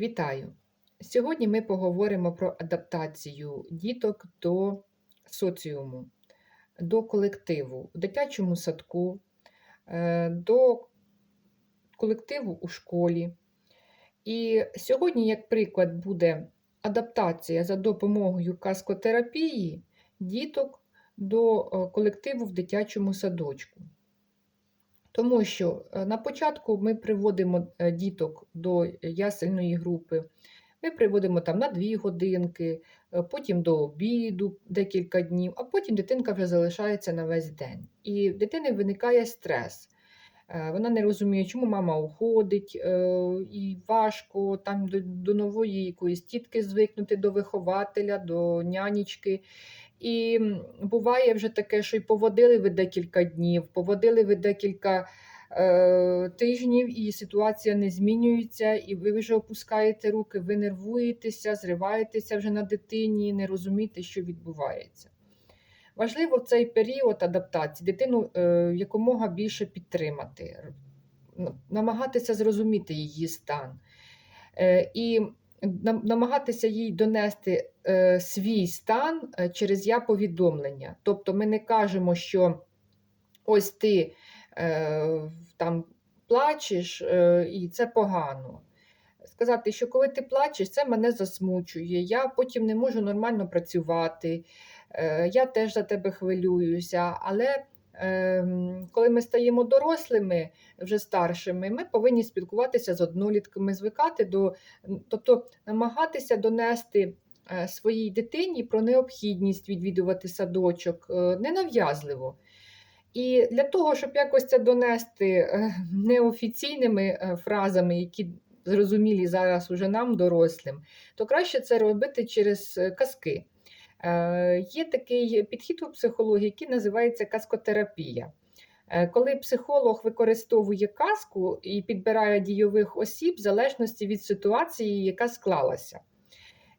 Вітаю! Сьогодні ми поговоримо про адаптацію діток до соціуму, до колективу у дитячому садку, е, до колективу у школі. І сьогодні, як приклад, буде адаптація за допомогою каскотерапії діток до е, колективу в дитячому садочку. Тому що е, на початку ми приводимо е, діток до ясельної групи, ми приводимо там на 2 годинки, е, потім до обіду декілька днів, а потім дитинка вже залишається на весь день. І в дитини виникає стрес. Е, Вона не розуміє, чому мама уходить, е, і важко там до, до нової якоїсь тітки звикнути, до вихователя, до нянечки. І буває вже таке, що й поводили ви декілька днів, поводили ви декілька е, тижнів, і ситуація не змінюється, і ви вже опускаєте руки, ви нервуєтеся, зриваєтеся вже на дитині, не розумієте, що відбувається. Важливо в цей період адаптації дитину е, якомога більше підтримати, намагатися зрозуміти її стан. Е, і намагатися їй донести е, свій стан через я-повідомлення. Тобто ми не кажемо, що ось ти там плачеш, і це погано. Сказати, що коли ти плачеш, це мене засмучує, я потім не можу нормально працювати, я теж за тебе хвилююся. Але ем, коли ми стаємо дорослими, вже старшими, ми повинні спілкуватися з однолітками, звикати до, тобто намагатися донести е, своїй дитині про необхідність відвідувати садочок е, ненав'язливо. І для того, щоб якось це донести е, неофіційними е, фразами, які зрозумілі зараз уже нам, дорослим, то краще це робити через е, казки. Е, Є такий підхід у психології, який називається казкотерапія. Е, Коли психолог використовує казку і підбирає дійових осіб в залежності від ситуації, яка склалася.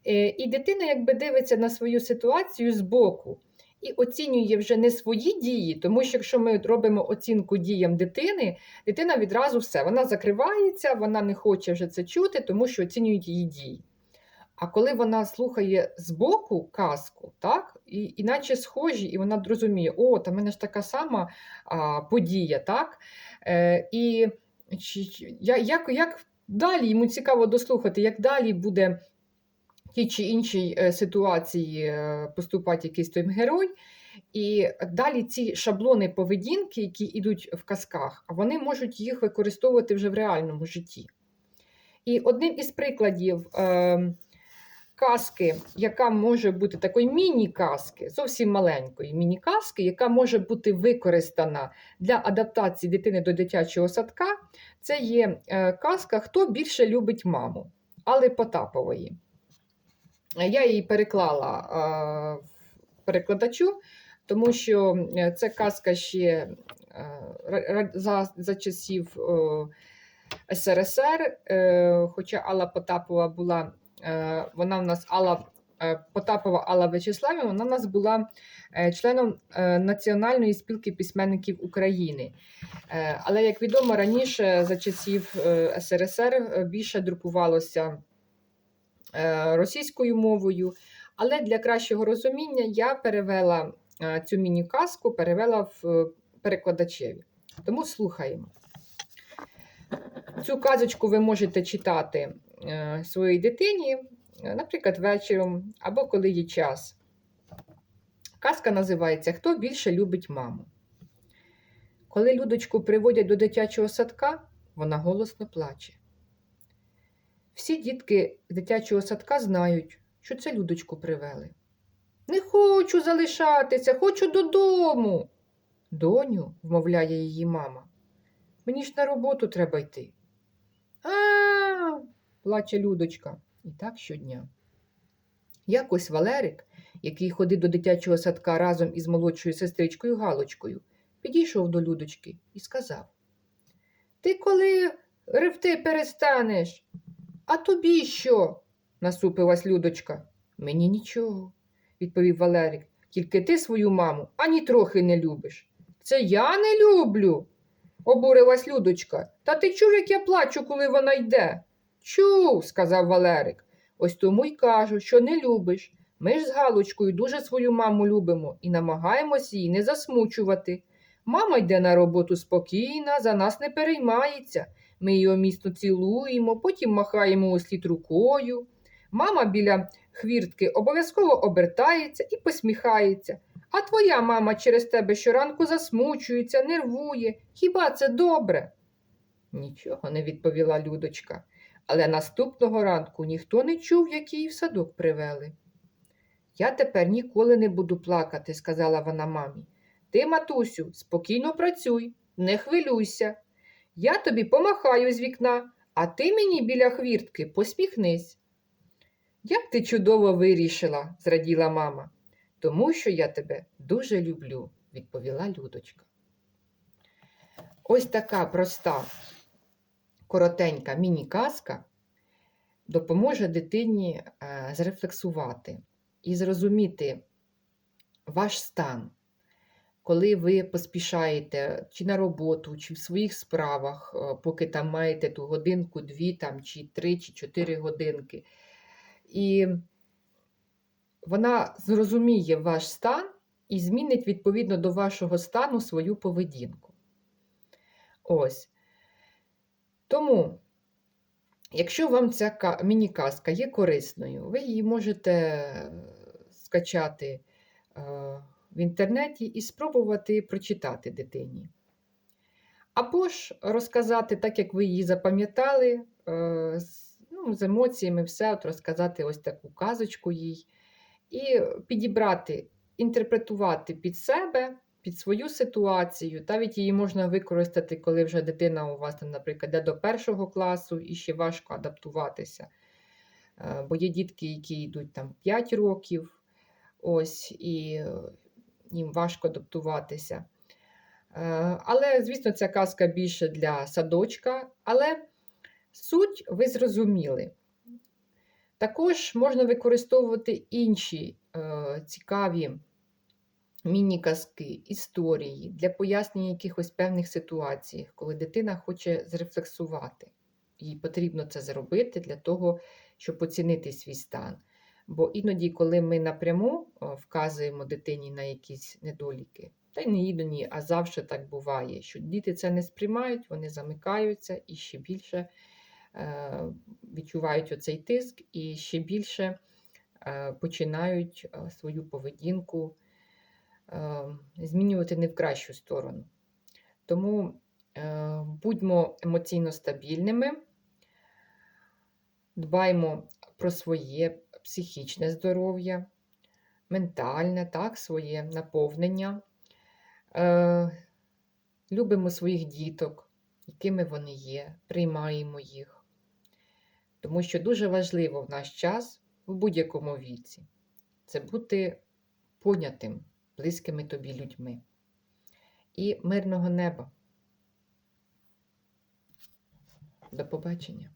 Е, І дитина якби дивиться на свою ситуацію збоку і оцінює вже не свої дії, тому що якщо ми робимо оцінку діям дитини, дитина відразу все, вона закривається, вона не хоче вже це чути, тому що оцінюють її дії. А коли вона слухає збоку казку, так, і, іначе схожі, і вона розуміє, о, та в мене ж така сама а, подія, так? Е, і чи- я- як, як далі йому цікаво дослухати, як далі буде в тій чи іншій е, ситуації е, поступати якийсь той герой. І далі ці шаблони поведінки, які йдуть в казках, вони можуть їх використовувати вже в реальному житті. І одним із прикладів е, казки, яка може бути такої міні-казки, зовсім маленької міні-казки, яка може бути використана для адаптації дитини до дитячого садка, це є е, казка Хто більше любить маму Алли Потапової. Я її переклала е, перекладачу, тому що е, це казка ще за, за часів СРСР, хоча Алла Потапова була, вона в нас Алла е, Потапова Алла Вячеславівна, вона в нас була е, членом е, Національної спілки письменників України. Е, Але, як відомо, раніше за часів е, СРСР е, більше друкувалося е, російською мовою. Але для кращого розуміння я перевела е, цю міні-казку, перевела в е, перекладачеві. Тому слухаємо. Цю казочку ви можете читати е, своїй дитині, е, наприклад, вечором або коли є час. Казка називається Хто більше любить маму. Коли Людочку приводять до дитячого садка, вона голосно плаче. Всі дітки з дитячого садка знають, що це Людочку привели. Не хочу залишатися, хочу додому. Доню, вмовляє її мама. Мені ж на роботу треба йти. А, плаче Людочка. І так щодня. Якось Валерик, який ходив до дитячого садка разом із молодшою сестричкою Галочкою, підійшов до Людочки і сказав: Ти коли ревти перестанеш? А тобі що? насупилась Людочка. Мені нічого, відповів Валерик. Тільки ти свою маму ані трохи не любиш. Це я не люблю, обурилась Людочка. Та ти чув, як я плачу, коли вона йде? Чув, сказав Валерик. Ось тому й кажу, що не любиш. Ми ж з Галочкою дуже свою маму любимо і намагаємось її не засмучувати. Мама йде на роботу спокійна, за нас не переймається. Ми її місто цілуємо, потім махаємо услід рукою. Мама біля хвіртки обов'язково обертається і посміхається. А твоя мама через тебе щоранку засмучується, нервує. Хіба це добре? Нічого не відповіла Людочка, але наступного ранку ніхто не чув, як її в садок привели. Я тепер ніколи не буду плакати, сказала вона мамі. Ти, матусю, спокійно працюй, не хвилюйся. Я тобі помахаю з вікна, а ти мені біля хвіртки посміхнись. Як ти чудово вирішила, зраділа мама. Тому що я тебе дуже люблю, відповіла Людочка. Ось така проста, коротенька міні-казка допоможе дитині е, зрефлексувати і зрозуміти ваш стан, коли ви поспішаєте чи на роботу, чи в своїх справах, е, поки там маєте ту годинку, дві, там, чи три, чи чотири годинки. І вона зрозуміє ваш стан і змінить відповідно до вашого стану свою поведінку. Ось. Тому, якщо вам ця ка- міні-казка є корисною, ви її можете е, скачати е, в інтернеті і спробувати прочитати дитині. Або ж розказати так, як ви її запам'ятали, е, ну, з емоціями, все, от розказати ось таку казочку їй, і підібрати, інтерпретувати під себе, під свою ситуацію. Навіть її можна використати, коли вже дитина у вас, там, наприклад, йде до першого класу і ще важко адаптуватися. Е, Бо є дітки, які йдуть там 5 років, ось, і е, їм важко адаптуватися. Е, Але, звісно, ця казка більше для садочка, але суть ви зрозуміли. Також можна використовувати інші е, цікаві міні-казки, історії для пояснення якихось певних ситуацій, коли дитина хоче зрефлексувати. Їй потрібно це зробити для того, щоб оцінити свій стан. Бо іноді, коли ми напряму вказуємо дитині на якісь недоліки, та й не іноді, а завжди так буває, що діти це не сприймають, вони замикаються і ще більше е, відчувають оцей тиск і ще більше е, починають е, свою поведінку е, змінювати не в кращу сторону. Тому е, будьмо емоційно стабільними, дбаймо про своє психічне здоров'я, ментальне, так, своє наповнення. Е, любимо своїх діток, якими вони є, приймаємо їх. Тому що дуже важливо в наш час, в будь-якому віці, це бути понятим близькими тобі людьми. І мирного неба. До побачення!